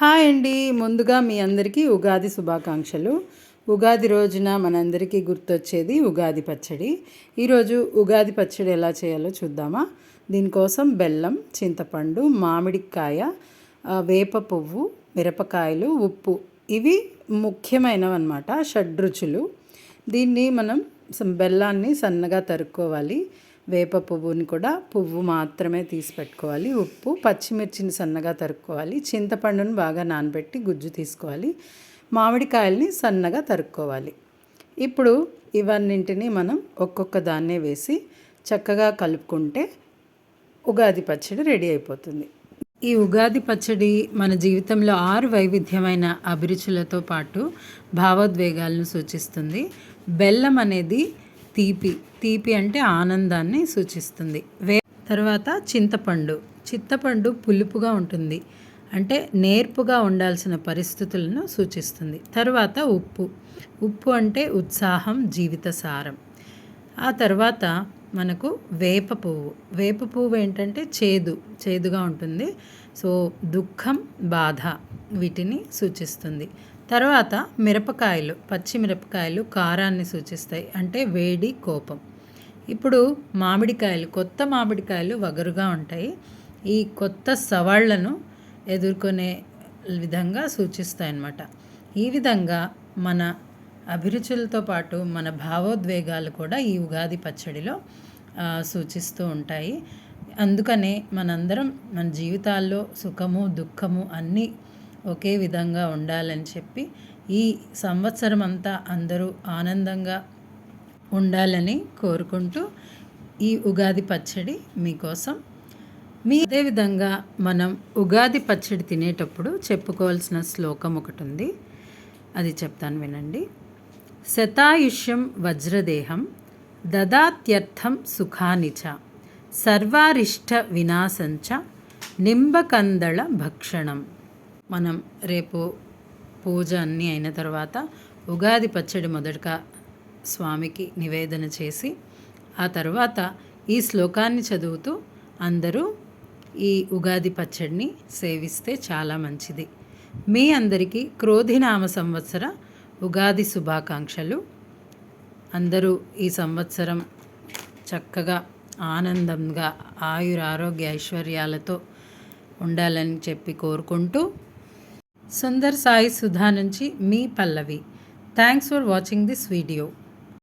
Hi అండి. ముందుగా మీ అందరికీ ఉగాది శుభాకాంక్షలు. ఉగాది రోజున మనందరికీ గుర్తొచ్చేది ఉగాది పచ్చడి. ఈరోజు ఉగాది పచ్చడి ఎలా చేయాలో చూద్దామా? దీనికోసం బెల్లం చింతపండు మామిడికాయ వేప పువ్వు మిరపకాయలు ఉప్పు. ఇవి ముఖ్యమైనవి అనమాట షడ్రుచులు. దీన్ని మనం బెల్లాన్ని సన్నగా తరుక్కోవాలి. వేప పువ్వుని కూడా పువ్వు మాత్రమే తీసి పెట్టుకోవాలి. ఉప్పు పచ్చిమిర్చిని సన్నగా తరుక్కోవాలి. చింతపండుని బాగా నానబెట్టి గుజ్జు తీసుకోవాలి. మామిడికాయల్ని సన్నగా తరుక్కోవాలి. ఇప్పుడు ఇవన్నింటినీ మనం ఒక్కొక్క దాన్నే వేసి చక్కగా కలుపుకుంటే ఉగాది పచ్చడి రెడీ అయిపోతుంది. ఈ ఉగాది పచ్చడి మన జీవితంలో ఆరు వైవిధ్యమైన అభిరుచులతో పాటు భావోద్వేగాలను సూచిస్తుంది. బెల్లం అనేది తీపి తీపి అంటే ఆనందాన్ని సూచిస్తుంది. వే తర్వాత చింతపండు. చింతపండు పులుపుగా ఉంటుంది. అంటే నేర్పుగా ఉండాల్సిన పరిస్థితులను సూచిస్తుంది. తర్వాత ఉప్పు. ఉప్పు అంటే ఉత్సాహం జీవిత సారం. ఆ తర్వాత మనకు వేప పువ్వు. వేప పువ్వు ఏంటంటే చేదు చేదుగా ఉంటుంది. సో దుఃఖం బాధ వీటిని సూచిస్తుంది. తర్వాత మిరపకాయలు పచ్చిమిరపకాయలు కారాన్ని సూచిస్తాయి. అంటే వేడి కోపం. ఇప్పుడు మామిడికాయలు కొత్త మామిడికాయలు వగరుగా ఉంటాయి. ఈ కొత్త సవాళ్ళను ఎదుర్కొనే విధంగా సూచిస్తాయి అన్నమాట ఈ విధంగా మన అభిరుచులతో పాటు మన భావోద్వేగాలు కూడా ఈ ఉగాది పచ్చడిలో సూచిస్తూ ఉంటాయి. అందుకనే మనందరం మన జీవితాల్లో సుఖము దుఃఖము అన్నీ ఒకే విధంగా ఉండాలని చెప్పి ఈ సంవత్సరం అంతా అందరూ ఆనందంగా ఉండాలని కోరుకుంటూ ఈ ఉగాది పచ్చడి మీకోసం. మీ అదేవిధంగా మనం ఉగాది పచ్చడి తినేటప్పుడు చెప్పుకోవాల్సిన శ్లోకం ఒకటి ఉంది అది చెప్తాను వినండి. శతాయుష్యం వజ్రదేహం దదాత్యర్థం సుఖానిచ సర్వారిష్ట వినాశంచ నింబకందళ భక్షణం. మనం రేపు పూజ అన్నీ అయిన తర్వాత ఉగాది పచ్చడి మొదటగా స్వామికి నివేదన చేసి ఆ తర్వాత ఈ శ్లోకాన్ని చదువుతూ అందరూ ఈ ఉగాది పచ్చడిని సేవిస్తే చాలా మంచిది. మీ అందరికీ క్రోధినామ సంవత్సర ఉగాది శుభాకాంక్షలు. అందరూ ఈ సంవత్సరం చక్కగా ఆనందంగా ఆయుర ఆరోగ్య ఐశ్వర్యాలతో ఉండాలని చెప్పి కోరుకుంటూ సుందర్ సాయి సుధా నుంచి మీ Pallavi. Thanks for watching this video